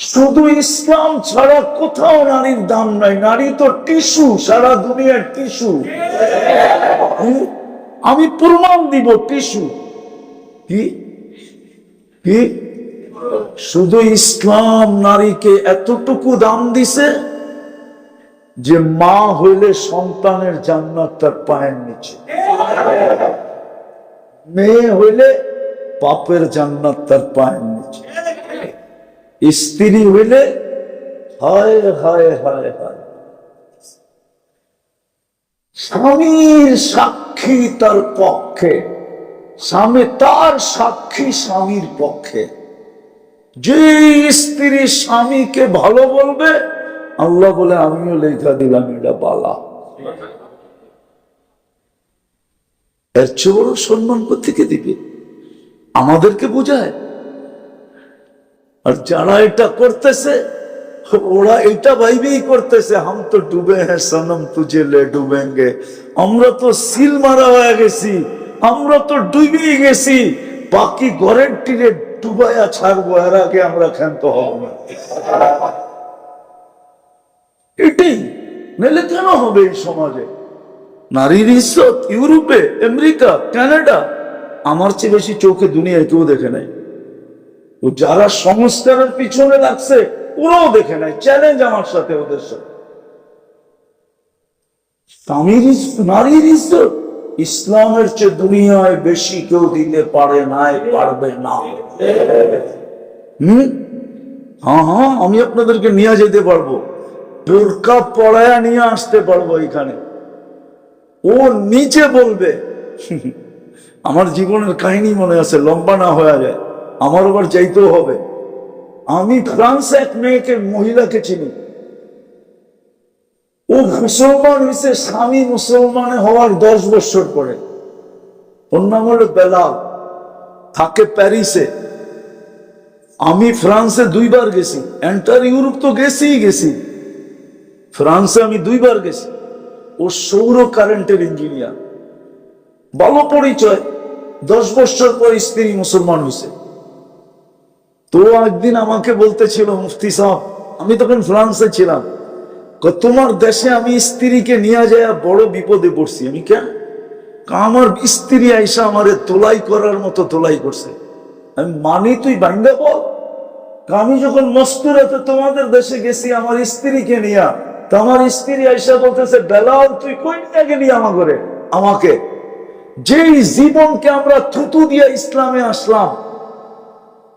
শুধু ইসলাম ছাড়া কোথাও নারীর দাম নাই। নারী তো টিস্যু, সারা দুনিয়ার টিস্যু। আমি প্রমাণ দিব টিস্যু। কি? শুধু ইসলাম নারীকে এতটুকু দাম দিছে যে মা হইলে সন্তানের জান্নাত তার পায়ের নিচে। মেয়ে হইলে বাপের জান্নাত তার পায়ের নিচে। স্ত্রী হইলে হায় হায় হায় হায়। স্বামীর সাক্ষী তার পক্ষে, স্বামী তার সাক্ষী স্বামীর পক্ষে। যে স্ত্রী স্বামীকে ভালো বলবে, আল্লাহ বলে, আমিও লেখা দিলাম, এটা বালা। এর চেয়ে বড় সম্মান থেকে দিবে? আমাদেরকে বোঝায়? আর যারা এটা করতেছে, ওরা এটা ভাইবেই করতেছে, হাম তো ডুবে হ্যাঁ সনম তুঝে লে ডুবেঙ্গে। আমরা তো সিল মারা হয়ে গেছি, আমরা তো ডুবেই গেছি, বাকি ঘরের টিরে ডুবাইয়া ছাড়বো, এর আগে আমরা ক্ষান্ত হব না। এটাই, নাহলে কেন হবে এই সমাজে? নারীর ইজ্জত, ইউরোপে, আমেরিকা, কানাডা, আমার চেয়ে বেশি চোখে দুনিয়ায় কেউ দেখে নাই। যারা সংস্কারের পিছনে লাগছে, ওরাও দেখে নাই চ্যালেঞ্জ আমার সাথে ওদের সাথে। স্বামীর নারীর ইজ্জত। ইসলামের চেয়ে দুনিয়ায় বেশি কেউ দিতে পারে নাই, পারবে না। হ্যাঁ হ্যাঁ আমি আপনাদেরকে নিয়ে যেতে পারব। বোরকা পড়ায়া নিয়ে আসতে পারব এখানে। ও নিচে বলবে। আমার জীবনের কাহিনী মনে আছে, লম্বা না হয়ে যায়। আমার আবার যাইতেও হবে। আমি ফ্রান্সে এক মেয়েকে, মহিলাকে চিনি। ও মুসলমান হয়েছে, স্বামী মুসলমান হওয়ার দশ বছর পরে। ওর নাম হলো বেলাল। থাকে প্যারিসে। আমি ফ্রান্সে দুইবার গেছি। এন্টার ইউরোপ তো গেছিই গেছি। ফ্রান্সে আমি দুইবার গেছি। ও সৌর কারেন্টের ইঞ্জিনিয়ার ভালো পরিচয়। দশ বছর পর স্ত্রী মুসলমান হয়েছে। তো একদিন আমাকে বলতেছিল মুফতি সাহেব, আমি তখন ফ্রান্সে ছিলাম। তোমার দেশে আমি স্ত্রীকে নিয়ে যায় বড় বিপদে পড়ছি। আমি কেন আমার স্ত্রী আইসা আমারে তোলাই করার মতো তোলাই করছে। আমি মানি তুই বাঙ্গা বল। আমি যখন মস্তুরাতে তোমাদের দেশে গেছি, আমার স্ত্রীকে নিয়া। তো আমার স্ত্রী আইসা বলতেছে, বেলাল, তুই কই নিয়ে আমার ঘরে আমাকে, যেই জীবনকে আমরা থুতু দিয়ে ইসলামে আসলাম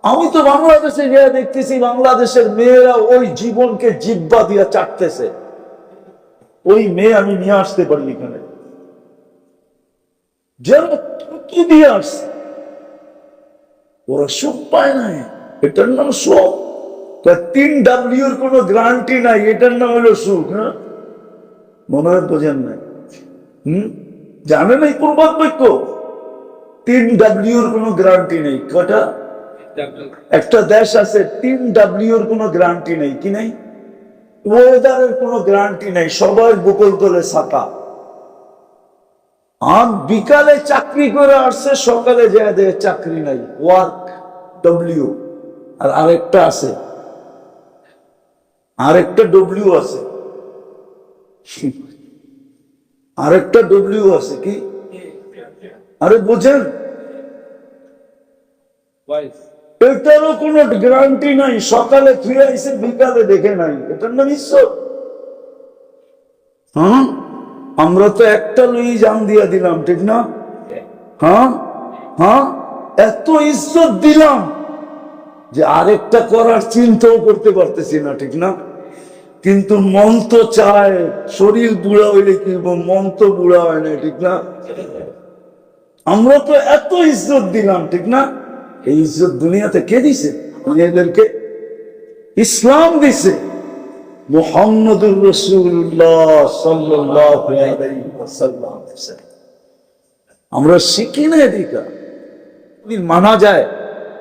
আমি তো বাংলাদেশে গিয়ে দেখতেছি, বাংলাদেশের মেয়েরা ওই জীবনকে জিব্বা দিয়া চাটতেছে। ওই মেয়ে আমি নিয়ে আসতে পারি এখানে। যেন থুতু দিয়ে আসছে? ওরা সুখ পায় নাই। এটার নাম সুখ। তিন ডাব্লিউর কোনো গ্যারান্টি নাই। এটার নাম হলো সুখ হ্যাঁ? মনে হয় বোঝেন নাই। হম? জানেন এই প্রবাদ বাক্য তিন ডাব্লিউর কোনো গ্যারান্টি নেই। কটা একটা দেশ আছে, তিন ডাব্লিউর কোনো গ্যারান্টি নেই, কি নাই? ওয়েদারের কোনো গ্যারান্টি নেই সবার বুকল তোলে ছাতা আর বিকালে চাকরি করে আসছে, সকালে যায় দেয় চাকরি নাই ওয়ার্ক ডব্লিউ আর আরেকটা আছে, আরেকটা ডব্লিউ আছে। আরেকটা ডব্লিউ আছে কি? আরে বোঝেন? এটারও কোনো গ্যারান্টি নাই। সকালে ফিরে এসে বিকালে দেখে নাই। এটার নাম ঈশ্বর। হ্যাঁ? আমরা তো একটা লুই জান দিয়া দিলাম, ঠিক না? হ্যাঁ? হ্যাঁ? এত ইজ্জত দিলাম যে আরেকটা করার চিন্তাও করতে পারতেছি না, ঠিক না? কিন্তু মন তো চায়, শরীর বুড়া হইলে কি মন তো বুড়া হয় না, ঠিক না? আমরা তো এত ইজ্জত দিলাম, ঠিক না? এই ইজ্জত দুনিয়াতে কে দিছে? মেয়েদেরকে ইসলাম দিছে। মোহাম্মদুর রসুল্লাহ দিছে। আমরা শিখি না এদিকা মানা যায়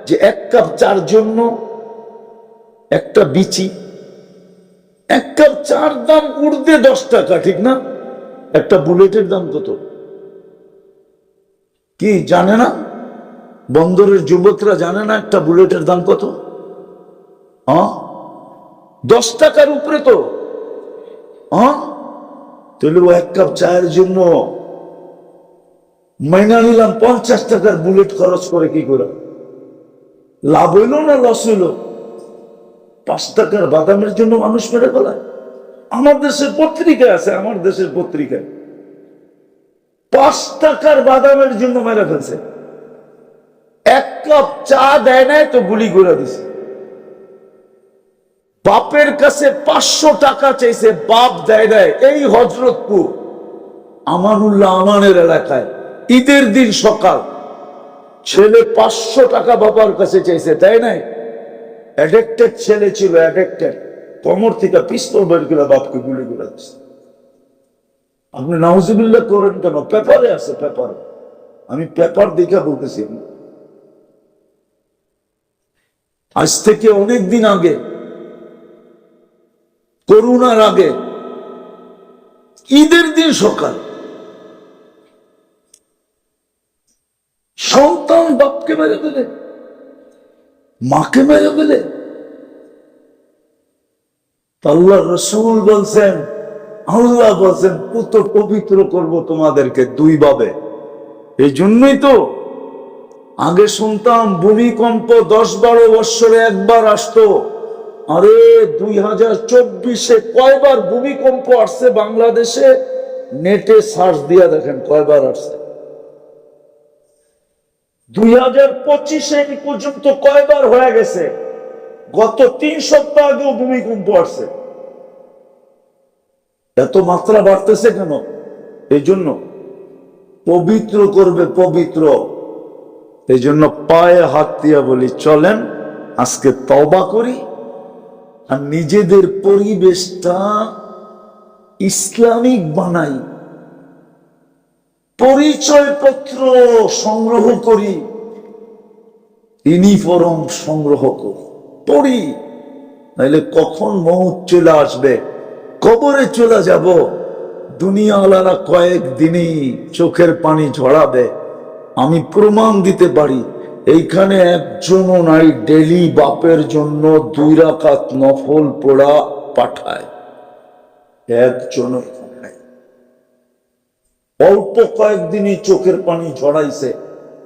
যে এক কাপ চার জন্য একটা বিচি, এক কাপ চার দাম উর্ধে দশ টাকা, ঠিক না? একটা বুলেটের দাম কত? কি জানে না? বন্দরের যুবকরা জানে না একটা বুলেটের দাম কত? দশ টাকার উপরে তো। এক কাপ চায়ের জন্য মাইনা নিলাম, পঞ্চাশ টাকার বুলেট খরচ করে কি করে? লাভ হইল না লস হইল? পাঁচ টাকার বাদামের জন্য মানুষ মেরে ফেলায়। আমার দেশের পত্রিকায় আছে, আমার দেশের পত্রিকায়। পাঁচ টাকার বাদামের জন্য মেরে ফেলছে। কাপ চা দেয় নাই তো গুলি করে দিছে। বাপের কাছে পাঁচশো টাকা চাইছে, বাপ দেয় দেয় এই হজরতপুর, আমানুল্লাহ আমানের এলাকায়, ঈদের দিন সকাল, ছেলে পাঁচশো টাকা বাবার কাছে চাইছে তাই নাই। অ্যাডেক্টেড ছেলে ছিল, অ্যাডেক্টেড। কমর থেকে পিস্তল বের করে বাপকে গুলি করে দিচ্ছে আপনি নাউজিবিল্লাহ করেন কেন? পেপারে আছে, পেপারে। আমি পেপার দেখে বলতেছি আজ থেকে অনেক দিন আগে, করোনার আগে, ঈদের দিন সকাল, সন্তান বাপকে মেরে ফেলে, মাকে মেরে ফেলে আল্লাহ রসুল বলছেন, আল্লাহ বলছেন, পুত্র পবিত্র করব তোমাদেরকে দুই ভাবে এই জন্যই তো আগে শুনতাম ভূমিকম্প দশ বারো বৎসরে একবার আসতো। আরে দুই হাজার চব্বিশে কয়বার ভূমিকম্প আসছে বাংলাদেশে? নেটে সার্চ দিয়া দেখেন কয়বার আসছে। দুই হাজার পঁচিশে পর্যন্ত কয়বার হয়ে গেছে? গত তিন সপ্তাহ আগেও ভূমিকম্প আসছে। এত মাত্রা বাড়তেছে কেন? এই জন্য পবিত্র করবে পবিত্র। এই জন্য পায়ে হাত দিয়া বলি, চলেন, আজকে তবা করি। আর নিজেদের পরিবেশটা ইসলামিক বানাই। পরিচয়পত্র সংগ্রহ করি। ইউনিফর্ম সংগ্রহ করি। পড়ি। নাইলে কখন মৌত চলে আসবে? কবরে চলে যাব। দুনিয়াওয়ালারা কয়েক দিনই চোখের পানি ঝরাবে। আমি প্রমাণ দিতে পারি। এইখানে একজনও নাই, ডেলি বাপের জন্য দুই রাকাত নফল পোড়া পাঠায়। নাই। অল্প কয়েকদিনই চোখের পানি ঝরাইছে,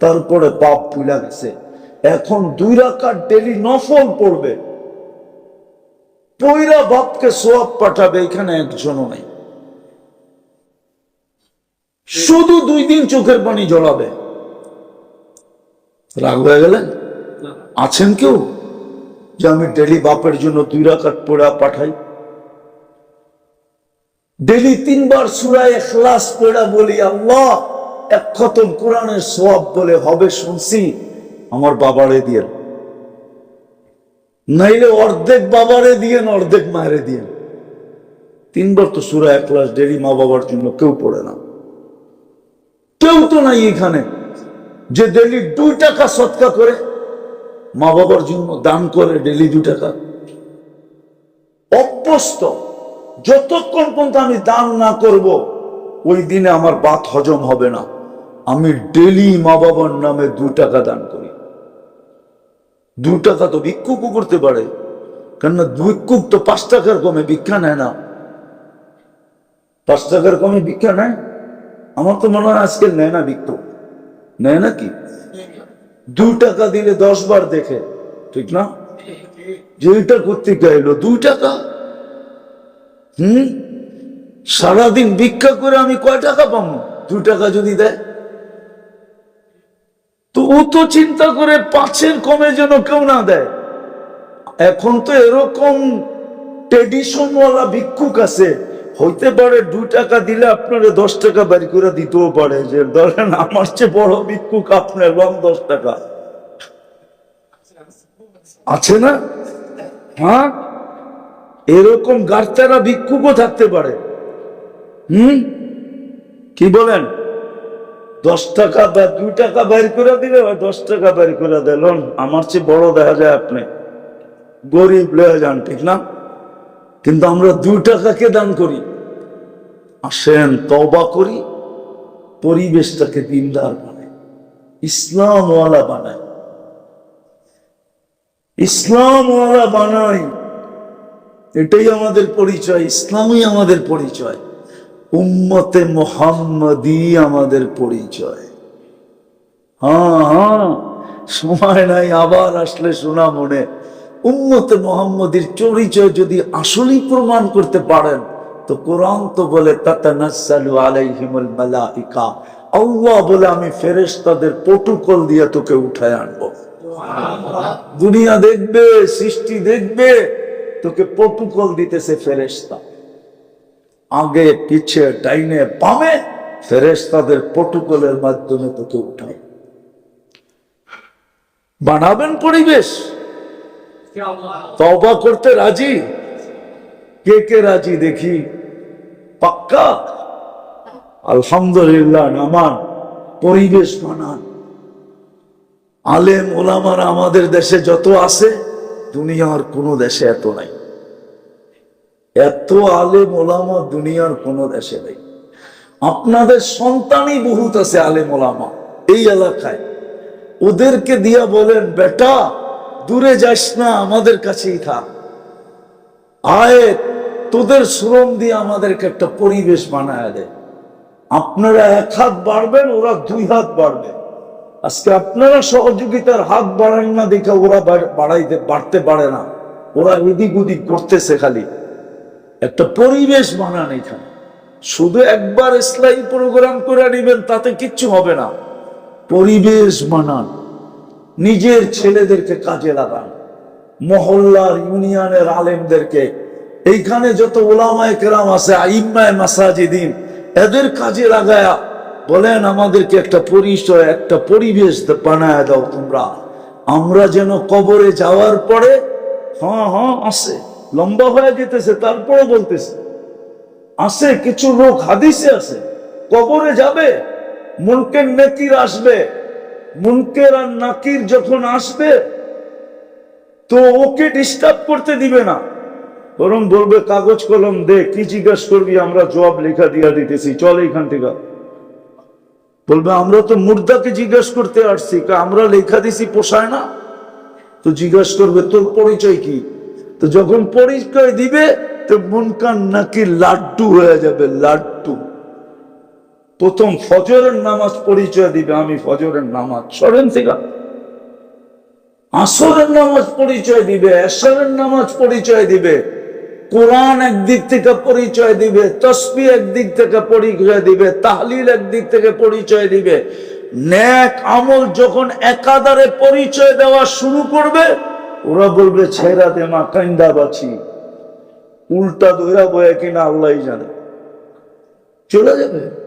তারপরে বাপ পুলা গেছে। এখন দুই রাকাত ডেলি নফল পড়বে। পৈরা বাপকে সোয়াব পাঠাবে, এখানে একজনও নাই। শুধু দুই দিন চোখের পানি জড়াবে রাগ হয়ে গেলেন? আছেন কেউ? যে আমি ডেলি বাপের জন্য দুই রাকাত পোড়া পাঠাই। ডেলি তিনবার সুরায় এখলাস পড়া বলি আল্লাহ এক খতম কোরআনের সোয়াব বলে হবে শুনছি আমার বাবারে দিয়ে নাইলে অর্ধেক বাবারে দিয়ে অর্ধেক মায়েরে দিয়ে তিনবার তো সুরা এক ক্লাস ডেলি মা বাবার জন্য কেউ পড়ে না। কেউ তো নাই এখানে। যে ডেলি দুই টাকা সৎকা করে মা বাবার জন্য দান করে ডেলি দুই টাকা। অভ্যস্ত যতক্ষণ পর্যন্ত আমি দান না করব, ওই দিনে আমার বাত হজম হবে না। আমি ডেলি মা বাবার নামে দু টাকা দান করি। দু টাকা তো ভিক্ষুকও করতে পারে, কেননা ভিক্ষুক তো পাঁচ টাকার কমে ভিক্ষা নেয় না। পাঁচ টাকার কমে ভিক্ষা নেয়? আমার তো মনে হয় আজকে নেয় না ভিক্ষুক। নেয় না কি দু টাকা দিলে দশ বার দেখে, ঠিক না? যে এটা করতে গাইলো দুই টাকা? হুম? সারাদিন ভিক্ষা করে আমি কয় টাকা পাবো? দু টাকা যদি দেয়? তো ও তো চিন্তা করে পাঁচের কমে যেন কেউ না দেয়। এখন তো এরকম ট্রেডিশনওয়ালা ভিক্ষুক আছে হইতে পারে দু টাকা দিলে আপনারা দশ টাকা বাড়ি করে দিতেও পারে যে, ধরেন আমার চেয়ে বড় ভিক্ষুক আপনার রং দশ টাকা। আছে না? হ্যাঁ? এরকম গার্তারা ভিক্ষুকও থাকতে পারে। হুম? কি বলেন? দশ টাকা বা দুই টাকা বের করে দিলে দশ টাকা বের করে দিলেন আমার চেয়ে বড় দেখা যায় আপনি। গরিব লয়ে যান, ঠিক না? কিন্তু আমরা দুই টাকাকে দান করি। আসেন তবা করি, পরিবেশটাকে দিনদার বানায় ইসলামওয়ালা বানায় ইসলামওয়ালা বানাই, এটাই আমাদের পরিচয়, ইসলামই আমাদের পরিচয়। উম্মতে মোহাম্মদী আমাদের পরিচয়। হ্যাঁ হ্যাঁ সময় নাই, আবার আসলে শোনা মনে। উম্মতে মোহাম্মদীর পরিচয় যদি আসলেই প্রমাণ করতে পারেন তো কোরআন তো বলে তাতানাসালু আলাইহিমুল মালাইকা। আল্লাহ বলে আমি ফেরেশতাদের প্রটোকল দিয়ে তোকে উঠায় আনব। দুনিয়া দেখবে সৃষ্টি দেখবে তোকে প্রটোকল দিতেছে ফেরেশতা। আগে পিছে ডাইনে বামে ফেরেশতাদের প্রটোকলের মাধ্যমে তোকে উঠায়। বানাবেন পরিবেশ। তবা করতে রাজি? কে কে রাজি দেখি? পাক্কা? আলহামদুলিল্লাহ, নামান। পরিবেশ বানান। আলেম, ওলামারা আমাদের দেশে যত আছে, দুনিয়ার কোনো দেশে এত নাই। এত আলেম, ওলামা দুনিয়ার কোনো দেশে নেই। আপনাদের সন্তানই বহুত আছে আলেম, ওলামা। এই এলাকায়। ওদেরকে দিয়া বলেন, বেটা দূরে যাস না, আমাদের কাছেই থাক। আয় তোদের শ্রম দিয়ে আমাদেরকে একটা পরিবেশ বানায় দেয় আপনারা এক হাত বাড়বেন, ওরা দুই হাত বাড়বে। আজকে আপনারা সহযোগিতার হাত বাড়ান না দেখে ওরা বাড়াইতে, বাড়তে পারে না। ওরা এদিক ওদিক করতেছে খালি। একটা পরিবেশ বানান এখানে। শুধু একবার ইসলামী প্রোগ্রাম করে নিবেন, তাতে কিচ্ছু হবে না। পরিবেশ বানান। নিজের ছেলেদেরকে কাজে লাগান। মহল্লার ইউনিয়নের আলেমদেরকে। এইখানে যত ওলামায় কেরাম আছে, আইম্মায় মাসাজিদিন, এদের কাজে লাগায়া বলেন, আমাদেরকে একটা পরিচয়, একটা পরিবেশ বানায় দাও তোমরা। আমরা যেন কবরে যাওয়ার পরে হ্যাঁ হ্যাঁ আছে। লম্বা হয়ে যেতেছে তারপরে বলতেছে। আছে, কিছু লোক হাদিসে আছে। কবরে যাবে মুনকের নেকির আসবে। মুনকের আর নাকির যখন আসবে, তো ওকে ডিস্টার্ব করতে দিবে না। বরং বলবে, কাগজ কলম দে, কি জিজ্ঞাস করবি, আমরা জবাব লেখা দিয়া দিতেছি, চল এখান থেকে। বলবে, আমরা তো মুর্দাকে জিজ্ঞাসা করতে আসছি আমরা লেখা দিছি পোষায় না? তো জিজ্ঞাসা করবে, তোর পরিচয় কি? তো যখন পরিচয় দিবে, তো মুনকান নাকি লাড্ডু হয়ে যাবে, লাড্ডু। প্রথম ফজরের নামাজ পরিচয় দিবে, আমি ফজরের নামাজ সরেন থেকে আসরের নামাজ পরিচয় দিবে, এশারের নামাজ পরিচয় দিবে, কোরআন একদিক থেকে পরিচয় দিবে, তসবি একদিক থেকে পরিচয় দিবে, তাহলিল একদিক থেকে পরিচয় দিবে। ন্যাক আমল যখন একাধারে পরিচয় দেওয়া শুরু করবে, ওরা বলবে, ছেড়া দে মা কান্দা বাছি। উল্টা দইরা বয়ে কিনা আল্লাহ জানে। চলে যাবে।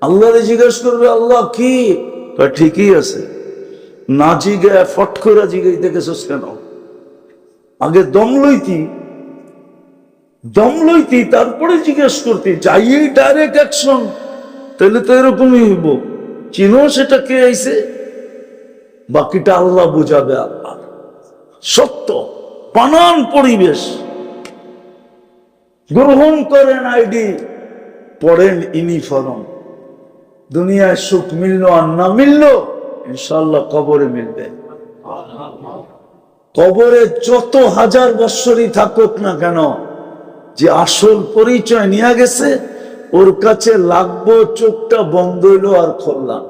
আল্লাহরে জিজ্ঞেস করবে আল্লাহ কি? কয়, ঠিকই আছে। না জিগে ফট করে জিগাইতে গেছিস কেন? আগে দম লইতি দম লইতি তারপরে জিজ্ঞেস করতি যাইয়েই ডাইরেক্ট অ্যাকশন তাহলে তো এরকমই হইব। চিনো সেটা কে আইছে? বাকিটা আল্লাহ বুঝাবে আল্লাহ। সত্য পানান পরিবেশ। গ্রহণ করেন আইডি পড়েন ইউনিফর্ম। দুনিয়ায় সুখ মিললো আর না মিললো ইনশাল্লাহ কবরে মিলবে। কবরে যত হাজার বৎসরই থাকুক না কেন, যে আসল পরিচয় নিয়ে গেছে, ওর কাছে লাগবো চোখটা বন্ধ হইল আর খুললাম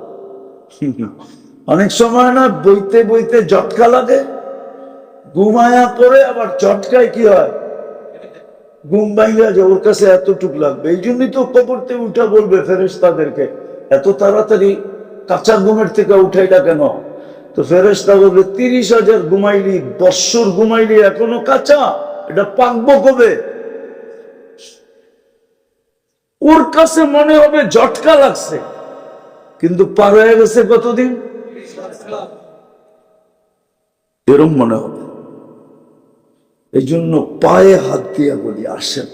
অনেক সময় না বইতে বইতে জটকা লাগে, ঘুমায়া পরে আবার জটকায় কি হয়? ঘুম ভাঙ্গা যে ওর কাছে এতটুক লাগবে। এই জন্যই তো কবরতে উঠা বলবে ফেরেস্তাদেরকে এত তাড়াতাড়ি কাঁচা ঘুমের থেকে উঠাইটা কেন? তো ফেরেস্তা বলবে, তিরিশ হাজার ঘুমাইলি, বৎসর ঘুমাইলি, এখনও কাঁচা, এটা পাকবো কবে? ওর কাছে মনে হবে ঝটকা লাগছে, কিন্তু পার হয়ে গেছে কতদিন? এরম মনে হবে। এই জন্য পায়ে হাত দিয়া বলি, আসেন।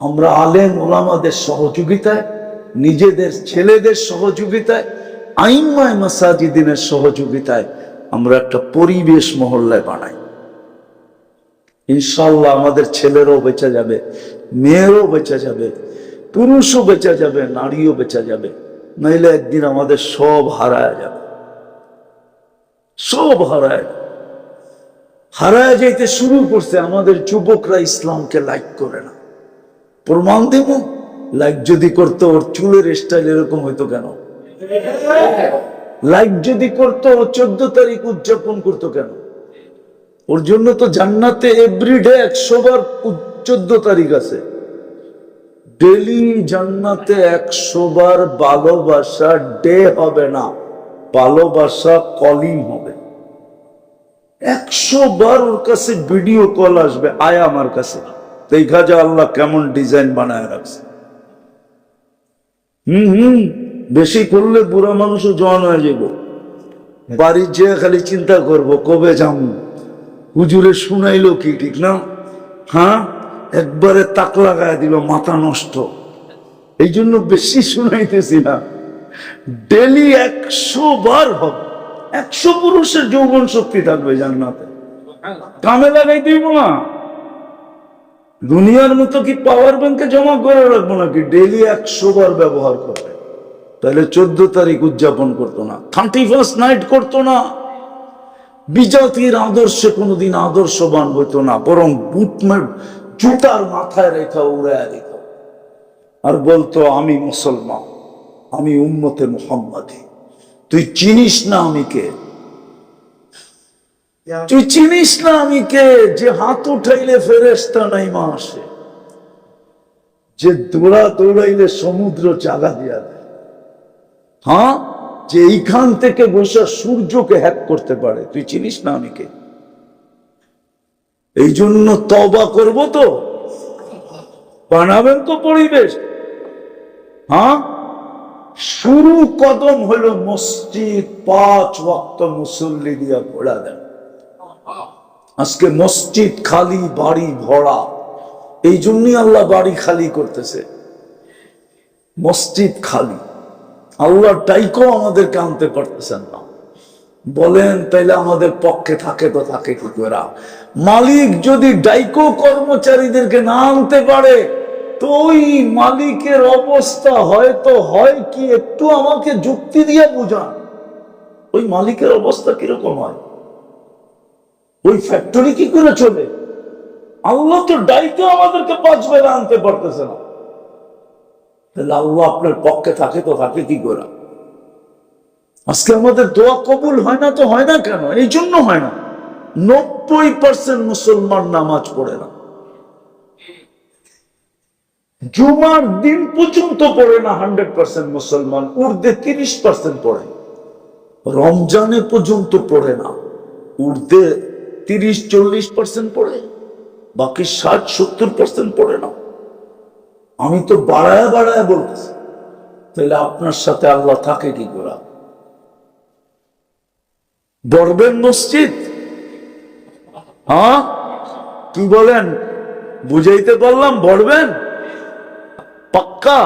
আমরা আলেম ওলামাদের সহযোগিতায় নিজেদের ছেলেদের সহযোগিতায়, আইমায় মাসাজিদিনের সহযোগিতায় আমরা একটা পরিবেশ মহল্লায় বানাই। ইনশাল্লাহ আমাদের ছেলেরও বেঁচে যাবে, মেয়েরও বেঁচে যাবে, পুরুষও বেঁচে যাবে, নারীও বেঁচে যাবে। নইলে একদিন আমাদের সব হারায় যাবে। সব হারায় হারায় যাইতে শুরু করছে, আমাদের যুবকরা ইসলামকে লাইক করে না। প্রমাণ দেব? লাইক যদি করতো ওর চুলের স্টাইল এরকম হইতো কেন? লাইক যদি করতো ও চোদ্দ তারিখ উদযাপন করতো কেন? ওর জন্য তো জান্নাতে এভরিডে একশো বার চোদ্দ তারিখ আছে। ডেলি জান্নাতে একশো বার ভালোবাসা ডে হবে না, ভালোবাসা কলিং হবে। একশো বার ওর কাছে ভিডিও কল আসবে, আয় আমার কাছে। দেখা যা আল্লাহ কেমন ডিজাইন বানায় রাখছে। হুম হুম বেশি করলে বুড়া মানুষও জওয়ান হয়ে যাব বাড়ির যে খালি চিন্তা করব কবে যাম? হুজুরে শুনাইলো কি ঠিক না? হ্যাঁ একবারে তাক লাগায় দিল মাথা নষ্ট। এই জন্য বেশি শুনাইতেছি না। ডেলি একশো বার হবে। একশো পুরুষের যৌবন শক্তি থাকবে জান্নাতে। কামে লাগাই দিব না। দুনিয়ার মতো কি পাওয়ার ব্যাংকে জমা করে রাখব নাকি? ডেলি একশো বার ব্যবহার করবে। তাহলে চোদ্দ তারিখ উদযাপন করতো না থার্টি ফার্স্ট নাইট করতো না। বিজাতির আদর্শে কোনোদিন আদর্শবান হইতো না, বরং বুট মে- জুতার মাথায় রেখা উড়ায় দিত। আর বলতো, আমি মুসলমান, আমি উম্মতে মোহাম্মদী। তুই চিনিস না আমি কে? তুই চিনিস না আমি কে? যে হাত উঠাইলে ফেরেস্তা নাই মা আসে যে দৌড়া দৌড়াইলে সমুদ্র চাগা দিয়া হ্যাঁ? যে এইখান থেকে বসে সূর্যকে হ্যাক করতে পারে। তুই চিনিস না আমি কে? এই জন্য তবা করব তো। বানাবেন তো পরিবেশ। হ্যাঁ? শুরু কদম হলো মসজিদ পাঁচ ওয়াক্ত মুসল্লি দিয়া পড়া দেন। আজকে মসজিদ খালি, বাড়ি ভরা। এই জন্যই আল্লাহ বাড়ি খালি করতেছে। মসজিদ খালি। আল্লাহ টাইকো আমাদেরকে আনতে পারতেছেন না। বলেন, তাইলে আমাদের পক্ষে থাকে তো থাকে কি করে? মালিক যদি ডাইকো কর্মচারীদেরকে না আনতে পারে, তো ওই মালিকের অবস্থা হয়তো হয় কি? একটু আমাকে যুক্তি দিয়ে বুঝান। ওই মালিকের অবস্থা কীরকম হয়? ওই ফ্যাক্টরি কি করে চলে? আল্লাহ তো ডাইকে আমাদেরকে পাঁচ বেলা আনতে পারতেছে না। তাহলে আল্লাহ আপনার পক্ষে থাকে তো থাকে কি করে? আজকে আমাদের দোয়া কবুল হয় না তো হয় না কেন? এই জন্য হয় না। নব্বই পার্সেন্ট মুসলমান নামাজ পড়ে না। জুমার দিন পর্যন্ত পড়ে না হান্ড্রেড পার্সেন্ট মুসলমান উর্দে তিরিশ পার্সেন্ট পড়ে। রমজানে পর্যন্ত পড়ে না। উর্দে তিরিশ, চল্লিশ পার্সেন্ট পড়ে, বাকি ষাট, সত্তর পার্সেন্ট পড়ে না। আমি তো বাড়ায় বাড়ায় বলতেছি, তাহলে আপনার সাথে আল্লাহ থাকে কি করে? বড়বেন মসজিদ? হ্যাঁ? কি বলেন? বুঝাইতে পারলাম? বড়বেন পাক্কা?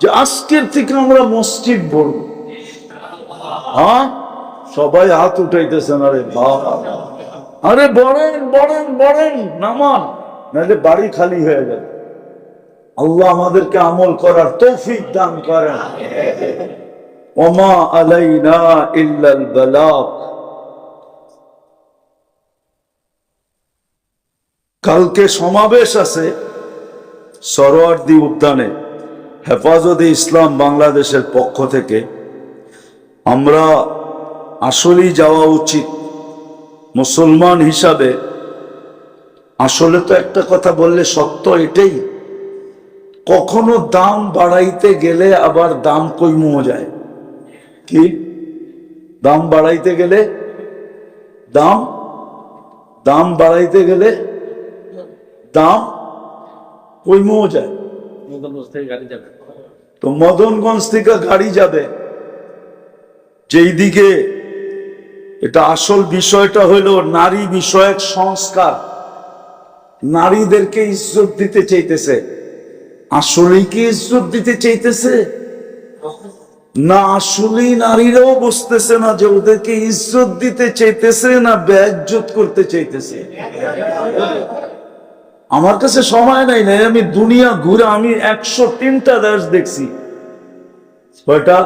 যে আজকের থেকে আমরা মসজিদ বড়ব হ্যাঁ? সবাই হাত উঠাইতেছেন, আরে বাবা। আরে বড়েন বড়েন বড়েন নামান। নাহলে বাড়ি খালি হয়ে যাবে। আল্লাহ আমাদেরকে আমল করার তৌফিক দান করেন। ওমা আলাইনা ইল্লাল কালকে সমাবেশ আছে সরোয়ার্দি উদ্যানে, হেফাজতে ইসলাম বাংলাদেশের পক্ষ থেকে। আমরা আসলেই যাওয়া উচিত। মুসলমান হিসাবে আসলে তো একটা কথা বললে সত্য এটাই কখনো দাম বাড়াইতে গেলে আবার দাম কইমো যায়। কি? দাম বাড়াইতে গেলে দাম? দাম বাড়াইতে গেলে দাম কইমো যায়। তো মদনগঞ্জ থেকে গাড়ি যাবে যেই দিকে এটা আসল বিষয়টা হলো নারী বিষয়ক সংস্কার। নারীদেরকে ইজ্জত দিতে চাইতেছে। আসলেই কি ইজ্জত দিতে চাইতেছে? না, আসলেই নারীরাও বুঝতেছে না যে ওদেরকে ইজ্জত দিতে চাইতেছে না ব্যাজ্জত করতে চাইতেছে। আমার কাছে সময় নাই নাই আমি দুনিয়া ঘুরে আমি একশো তিনটা দেশ দেখছি। কয়টা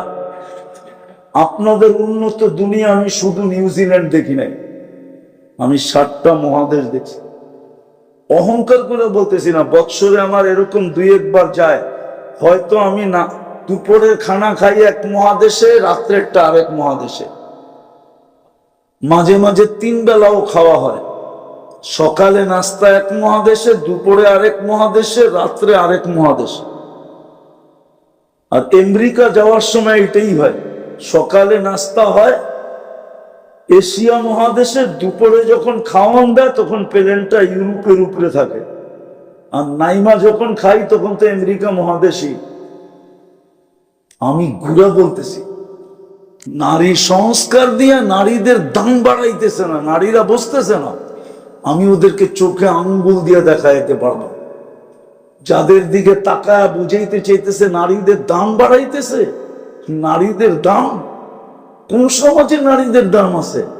আপনাদের উন্নত দুনিয়া আমি শুধু নিউজিল্যান্ড দেখি নাই। আমি ষাটটা মহাদেশ দেখছি। অহংকার করে বলতেছি না, বৎসরে আমার এরকম দুই একবার যায়। হয়তো আমি না, দুপুরের খানা খাই এক মহাদেশে, রাত্রেরটা আরেক মহাদেশে। মাঝে মাঝে তিন বেলাও খাওয়া হয়। সকালে নাস্তা এক মহাদেশে, দুপুরে আরেক মহাদেশে, রাত্রে আরেক মহাদেশে। আর আমেরিকা যাওয়ার সময় এটাই হয়। সকালে নাস্তা হয়, এশিয়া মহাদেশে দুপুরে যখন খাওয়ান দেয়, তখন প্লেনটা ইউরোপের উপরে থাকে। আর নাইমা যখন খাই, তখন তো আমেরিকা মহাদেশই। আমি ঘুরে বলতেছি, নারী সংস্কার দিয়ে নারীদের দাম বাড়াইতেছে না, নারীরা বসতেছে না। আমি ওদেরকে চোখে আঙ্গুল দিয়ে দেখাইতে পারব। যাদের দিকে তাকায় বুঝাইতে চাইতেছে, নারীদের দাম বাড়াইতেছে নারীদের দাম? কোন সমাজে নারীদের দাম আছে?